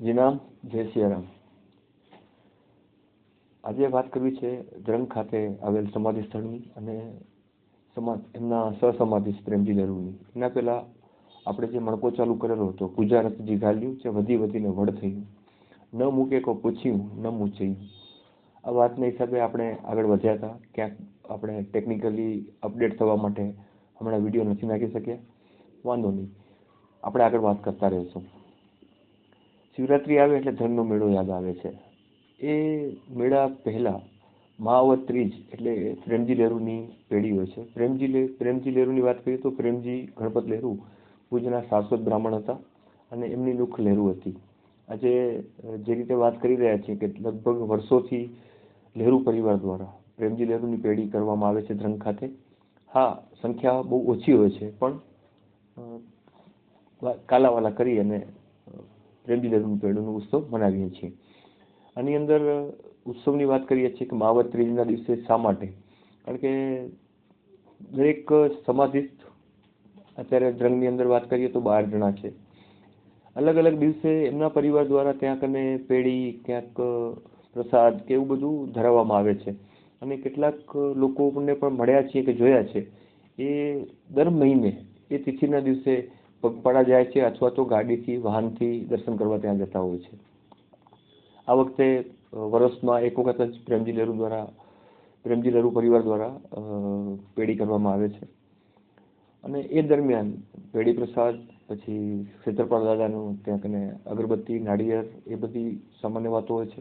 જી નામ, જય સિયારામ. આજે વાત કરવી છે ધ્રંગ ખાતે આવેલ સમાધિ સ્થળની અને સમાજ, એમના સહસમાધિ પ્રેમજી લહેરુની એના પહેલાં આપણે જે મણકો ચાલુ કરેલો હતો, પૂજા રતજી ગાલ્યું જે વધી વધીને વડ થયું. ન મૂકે કો પૂછ્યું, ન મૂચયું આ વાતના હિસાબે આપણે આગળ વધ્યા હતા. ક્યાંક આપણે ટેકનિકલી અપડેટ થવા માટે હમણાં વીડિયો નથી નાખી શક્યા. વાંધો નહીં. આપણે આગળ વાત કરતા રહીશું. શિવરાત્રિ આવે એટલે ધનનો મેળો યાદ આવે છે. એ મેળા પહેલાં મહાવત ત્રીજ એટલે પ્રેમજી લહેરુની પેઢી હોય છે. પ્રેમજી પ્રેમજી લહેરુની વાત કરીએ તો પ્રેમજી ગણપત લહેરુ ભુજના શાશ્વત બ્રાહ્મણ હતા અને એમની લુખ લહેરુ હતી. આજે જે રીતે વાત કરી રહ્યા છીએ કે લગભગ વર્ષોથી લહેરુ પરિવાર દ્વારા પ્રેમજી લહેરુની પેઢી કરવામાં આવે છે ધ્રંગ ખાતે. હા, સંખ્યા બહુ ઓછી હોય છે, પણ કાલાવાલા કરી અને પ્રેમજી લહેરુની પેઢીનો ઉત્સવ મનાવીએ છીએ. આની અંદર ઉત્સવની વાત કરીએ છીએ કે માવત ત્રીજના દિવસે શા માટે? કારણ કે દરેક સમાધિસ્થ, અત્યારે ધ્રંગની અંદર વાત કરીએ તો બાર જણા છે. અલગ અલગ દિવસે એમના પરિવાર દ્વારા ત્યાં કને પેઢી, ક્યાંક પ્રસાદ કે એવું બધું ધરાવવામાં આવે છે. અને કેટલાક લોકોને પણ મળ્યા છીએ કે જોયા છે. એ દર મહિને, એ તિથિના દિવસે પગપાળા જાય છે અથવા તો ગાડીથી, વાહનથી દર્શન કરવા ત્યાં જતા હોય છે. આ વખતે વર્ષમાં એક વખત જ પ્રેમજી લહેરુ દ્વારા, પ્રેમજી લહેરુ પરિવાર દ્વારા પેઢી કરવામાં આવે છે. અને એ દરમિયાન પેઢી પ્રસાદ, પછી ક્ષેત્રપાળ દાદાનું ત્યાં કને અગરબત્તી, નાળિયેર, એ બધી સામાન્ય વાતો હોય છે.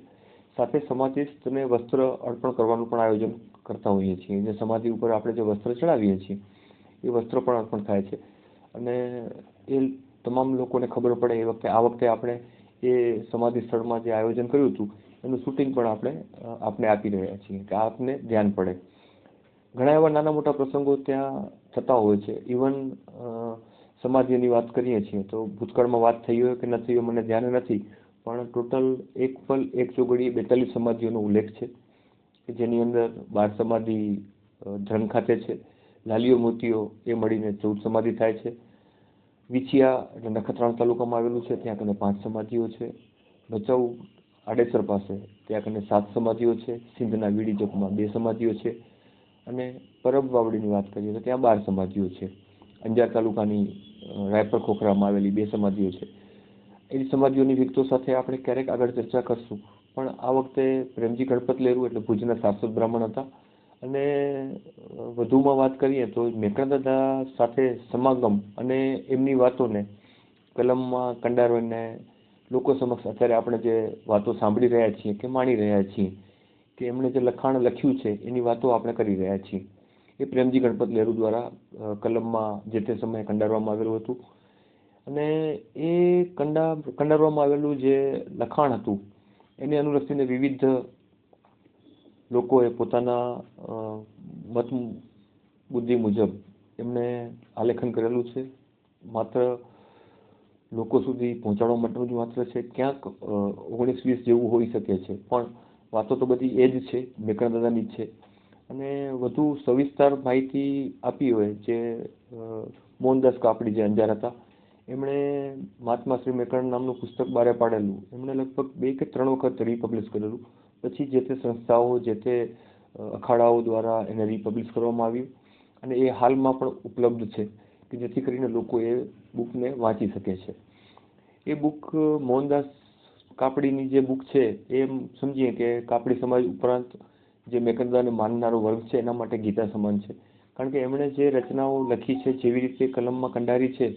સાથે સમાધિસ્થને વસ્ત્ર અર્પણ કરવાનું પણ આયોજન કરતા હોઈએ છીએ. જે સમાધિ ઉપર આપણે જે વસ્ત્ર ચડાવીએ છીએ, એ વસ્ત્ર પણ અર્પણ થાય છે. અને એ તમામ લોકોને ખબર પડે એ વખતે, આ વખતે આપણે એ સમાધિ સ્થળમાં જે આયોજન કર્યું હતું, એનું શૂટિંગ પણ આપણે આપને આપી રહ્યા છીએ કે આપને ધ્યાન પડે. ઘણા એવા નાના મોટા પ્રસંગો ત્યાં થતા હોય છે. ઇવન સમાધિની વાત કરીએ છીએ તો ભૂતકાળમાં વાત થઈ હોય કે ન થઈ હોય, મને ધ્યાન નથી, પણ ટોટલ એક પલ એક ચોગડીએ બેતાલીસ સમાધિઓનો ઉલ્લેખ છે, કે જેની અંદર બાર સમાધિ ધન ખાતે છે. લાલીઓ મોતીઓ એ મળીને ચૌદ સમાધિ થાય છે. વિછિયા એટલે નખત્રાણ તાલુકામાં આવેલું છે, ત્યાં કને પાંચ સમાધિઓ છે. ભચાઉ આડેસર પાસે, ત્યાં કને સાત સમાધિઓ છે. સિંધના વીડી ચોકમાં બે સમાધિઓ છે. અને પરબ વાવડીની વાત કરીએ તો ત્યાં બાર સમાધિઓ છે. અંજાર તાલુકાની રાયપર ખોખરામાં આવેલી બે સમાધિઓ છે. એ સમાધિઓની વિગતો સાથે આપણે ક્યારેક આગળ ચર્ચા કરશું. પણ આ વખતે પ્રેમજી ગણપત લેરું એટલે ભુજના શાશ્વત બ્રાહ્મણ હતા. અને વધુમાં વાત કરીએ તો મેકરદાદા સાથે સમાગમ અને એમની વાતોને કલમમાં કંડારવીને લોકો સમક્ષ અત્યારે આપણે જે વાતો સાંભળી રહ્યા છીએ કે માણી રહ્યા છીએ કે એમણે જે લખાણ લખ્યું છે એની વાતો આપણે કરી રહ્યા છીએ. એ પ્રેમજી ગણપત લહેરુ દ્વારા કલમમાં જે તે સમયે કંડારવામાં આવેલું હતું. અને એ કંડા, કંડારવામાં આવેલું જે લખાણ હતું, એને અનુલક્ષીને વિવિધ લોકોએ પોતાના મત બુદ્ધિ મુજબ એમણે આલેખન કરેલું છે. માત્ર લોકો સુધી પહોંચાડવા માટેનું જ માત્ર છે. ક્યાંક ઓગણીસ વીસ જેવું હોઈ શકે છે. પણ વાતો તો બધી એ જ છે. મેકણા દાદાની જ છે. અને વધુ સવિસ્તાર માહિતી આપી હોય જે મોહનદાસ કાપડી જે અંજાર હતા, એમણે મહાત્મા શ્રી મેકણ નામનું પુસ્તક બારે પાડેલું. એમણે લગભગ બે કે ત્રણ વખત રિપબ્લિશ કરેલું. પછી જે તે સંસ્થાઓ, જે તે અખાડાઓ દ્વારા એને રિપબ્લિશ કરવામાં આવ્યું અને એ હાલમાં પણ ઉપલબ્ધ છે કે જેથી કરીને લોકો એ બુકને વાંચી શકે છે. એ બુક મોહનદાસ કાપડીની જે બુક છે એ સમજીએ કે કાપડી સમાજ ઉપરાંત જે મેકરદાને માનનારો વર્ગ છે, એના માટે ગીતા સમાન છે. કારણ કે એમણે જે રચનાઓ લખી છે, જેવી રીતે કલમમાં કંડારી છે,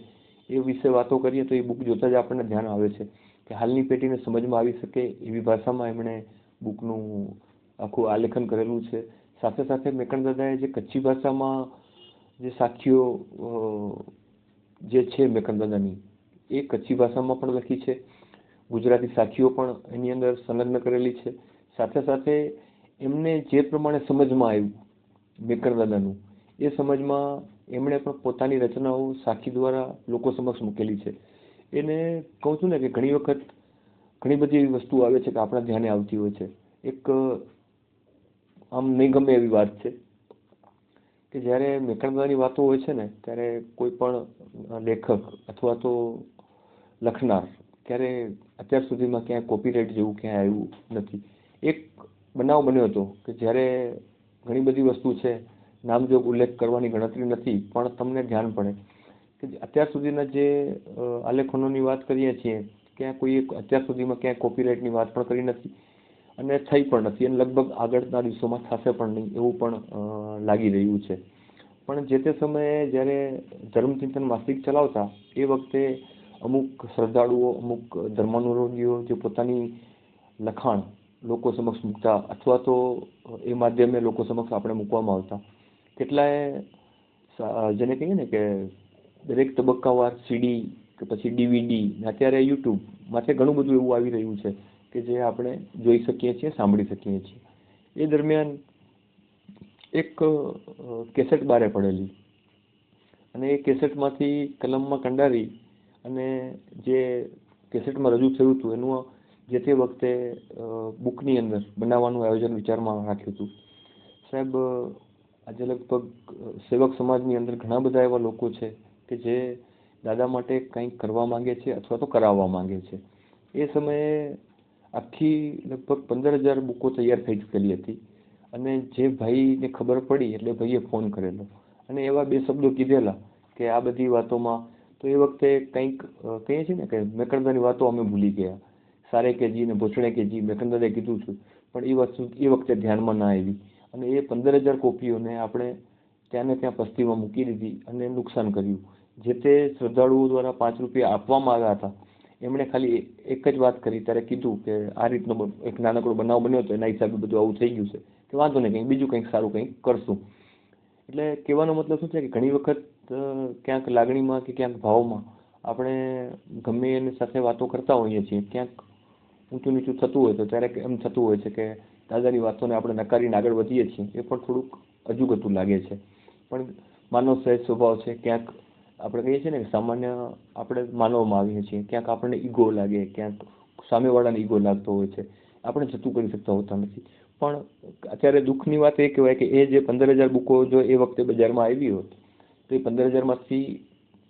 એ વિશે વાતો કરીએ તો એ બુક જોતાં જ આપણને ધ્યાન આવે છે કે હાલની પેઢીને સમજમાં આવી શકે એવી ભાષામાં એમણે બુકનું આખું આલેખન કરેલું છે. સાથે સાથે મેકણ દાદાએ જે કચ્છી ભાષામાં જે સાખીઓ જે છે મેકણ દાદાની એ કચ્છી ભાષામાં પણ લખી છે. ગુજરાતી સાખીઓ પણ એની અંદર સંલગ્ન કરેલી છે. સાથે સાથે એમને જે પ્રમાણે સમજમાં આવ્યું મેકણ દાદાનું એ સમજમાં એમણે પણ પોતાની રચનાઓ સાખી દ્વારા લોકો સમક્ષ મૂકેલી છે. એને કહું છું ને કે ઘણી વખત ઘણી બધી એવી વસ્તુ આવે છે કે આપણા ધ્યાને આવતી હોય છે. એક, આમ નહીં ગમે એવી વાત છે કે જ્યારે મેકણદાની વાતો હોય છે ને, ત્યારે કોઈ પણ લેખક અથવા તો લખનાર ત્યારે અત્યાર સુધીમાં ક્યાંય કોપીરાઇટ જેવું ક્યાંય આવ્યું નથી. એક બનાવ બન્યો હતો કે જ્યારે ઘણી બધી વસ્તુ છે નામજોગ ઉલ્લેખ કરવાની ગણતરી નથી, પણ તમને ધ્યાન પડે કે અત્યાર સુધીના જે આલેખનોની વાત કરીએ છીએ ક્યાં કોઈ અત્યાર સુધીમાં ક્યાંય કોપીરાઇટની વાત પણ કરી નથી અને થઈ પણ નથી અને લગભગ આગળના દિવસોમાં થશે પણ નહીં એવું પણ લાગી રહ્યું છે. પણ જે તે સમયે જ્યારે ધર્મચિંતન માસિક ચલાવતા એ વખતે અમુક શ્રદ્ધાળુઓ, અમુક ધર્માનુરોગીઓ જે પોતાની લખાણ લોકો સમક્ષ મૂકતા અથવા તો એ માધ્યમે લોકો સમક્ષ આપણે મૂકવામાં આવતા, કેટલાય જેને કહીએ ને કે દરેક તબક્કાવાર સીડી કે પછી ડીવીડી અત્યારે યુટ્યુબ માથે ઘણું બધું એવું આવી રહ્યું છે કે જે આપણે જોઈ શકીએ છીએ, સાંભળી શકીએ છીએ. એ દરમિયાન એક કેસેટ બારે પડેલી અને એ કેસેટમાંથી કલમમાં કંડારી અને જે કેસેટમાં રજૂ થયું હતું, એનું જે તે વખતે બુકની અંદર બનાવવાનું આયોજન વિચારમાં રાખ્યું હતું. સાહેબ આજે લગભગ સેવક સમાજની અંદર ઘણા બધા એવા લોકો છે કે જે દાદા માટે કંઈક કરવા માંગે છે અથવા તો કરાવવા માંગે છે. એ સમયે આખી લગભગ પંદર હજાર બુકો તૈયાર થઈ ચૂકેલી હતી અને જે ભાઈને ખબર પડી એટલે ભાઈએ ફોન કરેલો. અને એવા બે શબ્દો કીધેલા કે આ બધી વાતોમાં તો એ વખતે કંઈક કહીએ છીએ ને કે મેકંદરની વાતો અમે ભૂલી ગયા. સારે કે જી ને ભૂસણે કે જી કીધું છું, પણ એ વસ્તુ એ વખતે ધ્યાનમાં ના આવી. અને એ પંદર હજાર કોપીઓને આપણે ત્યાં ને ત્યાં પસ્તીમાં મૂકી દીધી અને નુકસાન કર્યું. જે તે શ્રદ્ધાળુઓ દ્વારા પાંચ રૂપિયા આપવામાં આવ્યા હતા, એમણે ખાલી એક જ વાત કરી. ત્યારે કીધું કે આ રીતનો એક નાનકડો બનાવ બન્યો હતો, એના હિસાબે બધું આવું થઈ ગયું છે. કે વાંધો નહીં, કંઈક બીજું કંઈક સારું કંઈક કરશું. એટલે કહેવાનો મતલબ શું છે કે ઘણી વખત ક્યાંક લાગણીમાં કે ક્યાંક ભાવમાં આપણે ગમે એની સાથે વાતો કરતા હોઈએ છીએ. ક્યાંક ઊંચું નીચું થતું હોય તો ત્યારે એમ થતું હોય છે કે દાદાની વાતોને આપણે નકારીને આગળ વધીએ છીએ. એ પણ થોડુંક અજુગતું લાગે છે. પણ માનવ સહેજ સ્વભાવ છે, ક્યાંક આપણે કહીએ છીએ ને સામાન્ય આપણે માનવામાં આવીએ છીએ. ક્યાંક આપણને ઈગો લાગે, ક્યાંક સામેવાળાને ઈગો લાગતો હોય છે. આપણે જતું કરી શકતા હોતા નથી. પણ અત્યારે દુઃખની વાત એ કહેવાય કે એ જે પંદર હજાર બુકો જો એ વખતે બજારમાં આવી હોત, તો એ પંદર હજારમાંથી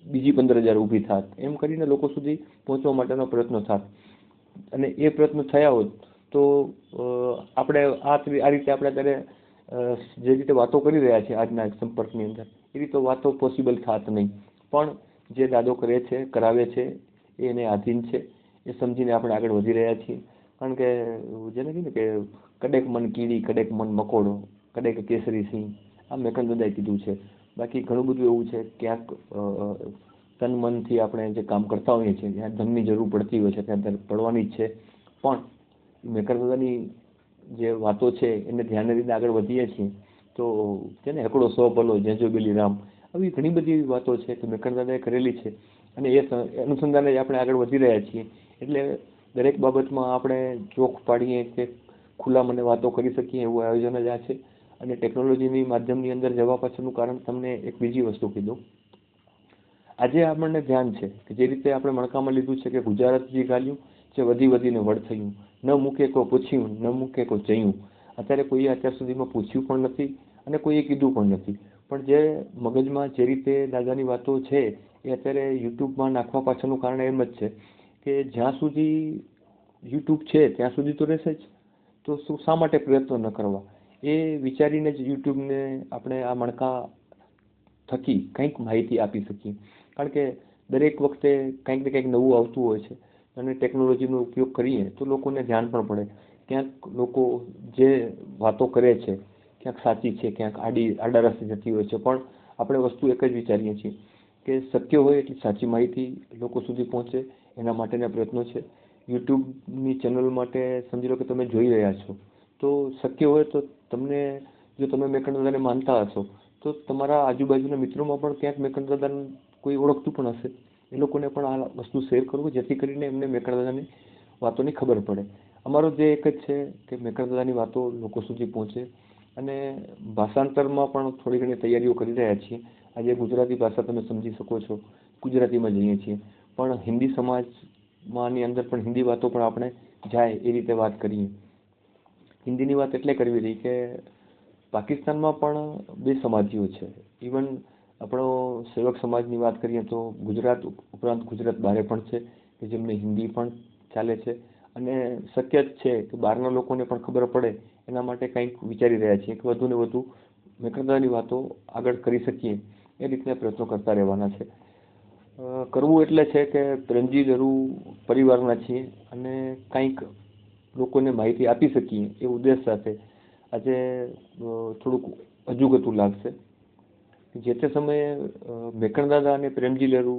બીજી પંદર હજાર ઊભી થાત. એમ કરીને લોકો સુધી પહોંચવા માટેનો પ્રયત્ન થાત. અને એ પ્રયત્ન થયા હોત, તો આપણે આ આ રીતે આપણે અત્યારે જે રીતે વાતો કરી રહ્યા છીએ આજના સંપર્કની અંદર એ રીતે વાતો પોસિબલ થાત નહીં. પણ જે દાદો કરે છે, કરાવે છે એને આધીન છે, એ સમજીને આપણે આગળ વધી રહ્યા છીએ. કારણ કે, જેને કહીએ ને કે કડેક મન કીડી, કડેક મન મકોડો, કડેક કેસરી સિંહ, આ મેકન કીધું છે. બાકી ઘણું બધું એવું છે, ક્યાંક તન મનથી આપણે જે કામ કરતા હોઈએ છીએ, જ્યાં ધનની જરૂર પડતી હોય છે, ત્યાં પડવાની જ છે. પણ મેકર દાદાની જે વાતો છે, એને ધ્યાને લઈને આગળ વધીએ છીએ. તો છે ને એકડો સો ભલો જેજો બેલી રામ આવી ઘણી બધી એવી વાતો છે કે મેકર કરેલી છે અને એ અનુસંધાને આપણે આગળ વધી રહ્યા છીએ. એટલે દરેક બાબતમાં આપણે ચોખ પાડીએ કે ખુલ્લા મને વાતો કરી શકીએ એવું આયોજન જ આ છે. અને ટેકનોલોજીની માધ્યમની અંદર જવા પાછળનું કારણ તમને એક બીજી વસ્તુ કીધું. આજે આપણને ધ્યાન છે કે જે રીતે આપણે મણકામાં લીધું છે કે ગુજરાત જે ગાલ્યું જે વધી વધીને વડ થયું. ન મૂકે કો પૂછ્યું, ન મૂકે કો જયું. અત્યારે કોઈએ અત્યાર સુધીમાં પૂછ્યું પણ નથી અને કોઈએ કીધું પણ નથી. પણ જે મગજમાં જે રીતે દાદાની વાતો છે, એ અત્યારે યુટ્યુબમાં નાખવા પાછળનું કારણ એમ જ છે કે જ્યાં સુધી યુટ્યુબ છે, ત્યાં સુધી તો રહેશે જ. તો શું, શા માટે પ્રયત્નો ન કરવા? એ વિચારીને જ યુટ્યુબને આપણે આ મણકા થકી કંઈક માહિતી આપી શકીએ. કારણ કે દરેક વખતે કંઈક ને કંઈક નવું આવતું હોય છે અને ટેકનોલોજીનો ઉપયોગ કરીએ તો લોકોને ધ્યાન પણ પડે. ક્યાંક લોકો જે વાતો કરે છે ક્યાંક સાચી છે, ક્યાંક આડી, આડા રસ્તે જતી હોય છે. પણ આપણે વસ્તુ એક જ વિચારીએ છીએ કે શક્ય હોય એટલી સાચી માહિતી લોકો સુધી પહોંચે એના માટેના પ્રયત્નો છે. યુટ્યુબની ચેનલ માટે સમજી લો કે તમે જોઈ રહ્યા છો. તો શક્ય હોય તો તમને, જો તમે મેકણ દાદાને માનતા હશો, તો તમારા આજુબાજુના મિત્રોમાં પણ ક્યાંક મેકણ દાદાને કોઈ ઓળખતું પણ હશે. એ લોકોને પણ આ વસ્તુ શેર કરવું, જેથી કરીને એમને મેકણ દાદાની વાતોની ખબર પડે. અમારો જે એક જ છે કે મેકણ દાદાની વાતો લોકો સુધી પહોંચે. અને ભાષાંતરમાં પણ થોડી ઘણી તૈયારીઓ કરી રહ્યા છીએ. આજે ગુજરાતી ભાષા તમે સમજી શકો છો. ગુજરાતીમાં જઈએ છીએ. પણ હિન્દી સમાજમાંની અંદર પણ હિન્દી વાતો પણ આપણે જાય એ રીતે વાત કરીએ. હિન્દીની વાત એટલે કરવી રહી કે પાકિસ્તાનમાં પણ બે સમાજીઓ છે. ઇવન આપણો સેવક સમાજની વાત કરીએ તો ગુજરાત ઉપરાંત ગુજરાત બહાર પણ છે કે જેમને હિન્દી પણ ચાલે છે. અને શક્ય જ છે કે બહારના લોકોને પણ ખબર પડે એના માટે કંઈક વિચારી રહ્યા છીએ કે વધુ ને વધુ મેકરદાની વાતો આગળ કરી શકીએ એ રીતના પ્રયત્નો કરતા રહેવાના છે. કરવું એટલે છે કે પ્રેમજી દરુ પરિવારના છીએ અને કંઈક લોકોને માહિતી આપી શકીએ એ ઉદ્દેશ સાથે આજે થોડુંક અજુગતું લાગશે. જે તે સમયે મેકણદાદા અને પ્રેમજી લહેરુ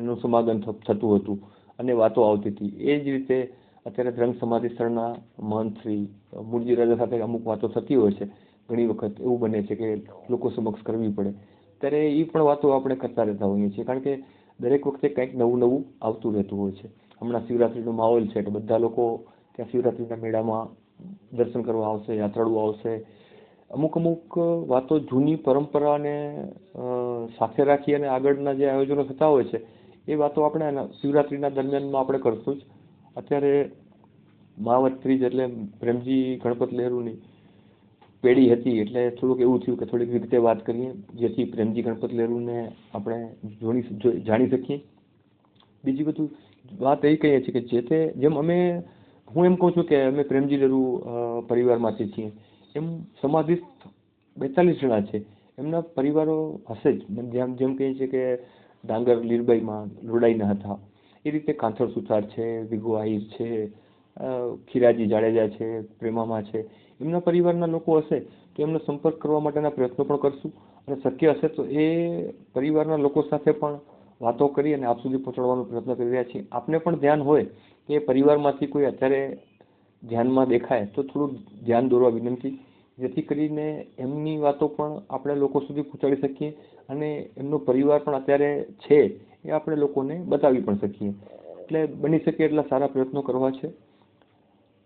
નું સમાગમ થતું હતું અને વાતો આવતી હતી. એ જ રીતે અત્યારે ધ્રંગ સમાધિ સ્થળના મહંત શ્રી મૂળજી રાજા સાથે અમુક વાતો થતી હોય છે. ઘણી વખત એવું બને છે કે લોકો સમક્ષ કરવી પડે. ત્યારે એ પણ વાતો આપણે કરતા રહેતા હોઈએ છીએ, કારણ કે દરેક વખતે કંઈક નવું નવું આવતું રહેતું હોય છે. હમણાં શિવરાત્રિનો માહોલ છે, એટલે બધા લોકો ત્યાં શિવરાત્રિના મેળામાં દર્શન કરવા આવશે, યાત્રાળુઓ આવશે. અમુક અમુક વાતો જૂની પરંપરાને સાથે રાખી અને આગળના જે આયોજનો થતા હોય છે, એ વાતો આપણે શિવરાત્રિના દરમિયાનમાં આપણે કરશું જ. અત્યારે માવત ત્રીજ એટલે પ્રેમજી ગણપત લહેરુની પેઢી હતી એટલે થોડુંક એવું થયું કે થોડીક રીતે વાત કરીએ, જેથી પ્રેમજી ગણપત લહેરુને આપણે જોણી જાણી શકીએ. બીજી બધું વાત એ કહીએ છીએ કે જે તે, જેમ અમે, હું એમ કહું છું કે અમે પ્રેમજી લહેરુ પરિવારમાંથી છીએ. એમ સમાધિસ્થ બેતાલીસ જણા છે. એમના પરિવારો હશે જ. જેમ જેમ કહીએ છીએ કે ડાંગર લીરબાઈમાં લોડાઈના હતા. એ રીતે કાંથળ સુથાર છે, વિગો આહિર છે ખીરાજી જાડેજા છે, પ્રેમામાં છે. એમના પરિવારના લોકો હશે તો એમનો સંપર્ક કરવા માટેના પ્રયત્નો પણ કરશું અને શક્ય હશે તો એ પરિવારના લોકો સાથે પણ વાતો કરી અને આપ સુધી પહોંચાડવાનો પ્રયત્ન કરી રહ્યા છીએ. આપને પણ ધ્યાન હોય કે પરિવારમાંથી કોઈ અત્યારે ધ્યાનમાં દેખાય તો થોડું ધ્યાન દોરવા વિનંતી. જેથી કરીને એમની વાતો પણ આપણે લોકો સુધી પહોંચાડી શકીએ અને એમનો પરિવાર પણ અત્યારે છે એ આપણે લોકોને બતાવી પણ શકીએ. એટલે બની શકે એટલા સારા પ્રયત્નો કરવા છે.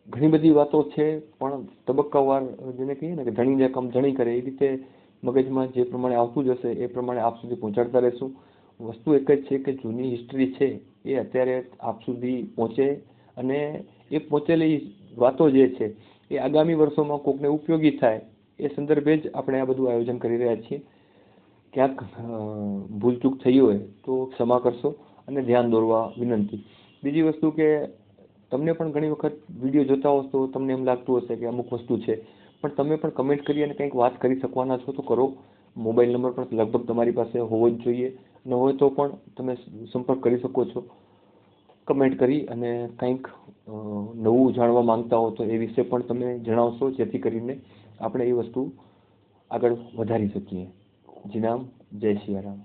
ઘણી બધી વાતો છે, પણ તબક્કાવાર જેને કહીએ ને કે ધણીને કમ ધણી કરે, એ રીતે મગજમાં જે પ્રમાણે આવતું જ હશે, એ પ્રમાણે આપ સુધી પહોંચાડતા રહેશું. વસ્તુ એક જ છે કે જૂની હિસ્ટ્રી છે, એ અત્યારે આપ સુધી પહોંચે અને એ પહોંચેલી વાતો જે છે, એ આગામી વર્ષોમાં કોકને ઉપયોગી થાય, એ સંદર્ભે જ આપણે આ બધું આયોજન કરી રહ્યા છીએ. ક્યાંક ભૂલચૂક થઈ હોય તો ક્ષમા કરશો અને ધ્યાન દોરવા વિનંતી. બીજી વસ્તુ કે, તમને પણ ઘણી વખત વીડિયો જોતા હોશ તો તમને એમ લાગતું હશે કે અમુક વસ્તુ છે. પણ તમે પણ કમેન્ટ કરી અને કંઈક વાત કરી શકવાના છો તો કરો. મોબાઈલ નંબર પણ લગભગ તમારી પાસે હોવો જ જોઈએ. ન હોય તો પણ તમે સંપર્ક કરી શકો છો. કમેન્ટ કરી અને કંઈક નવું જાણવા માંગતા હો તો એ વિશે પણ તમે જણાવશો જેથી કરીને આપણે એ વસ્તુ આગળ વધારી શકીએ. જી નામ જય સિયારામ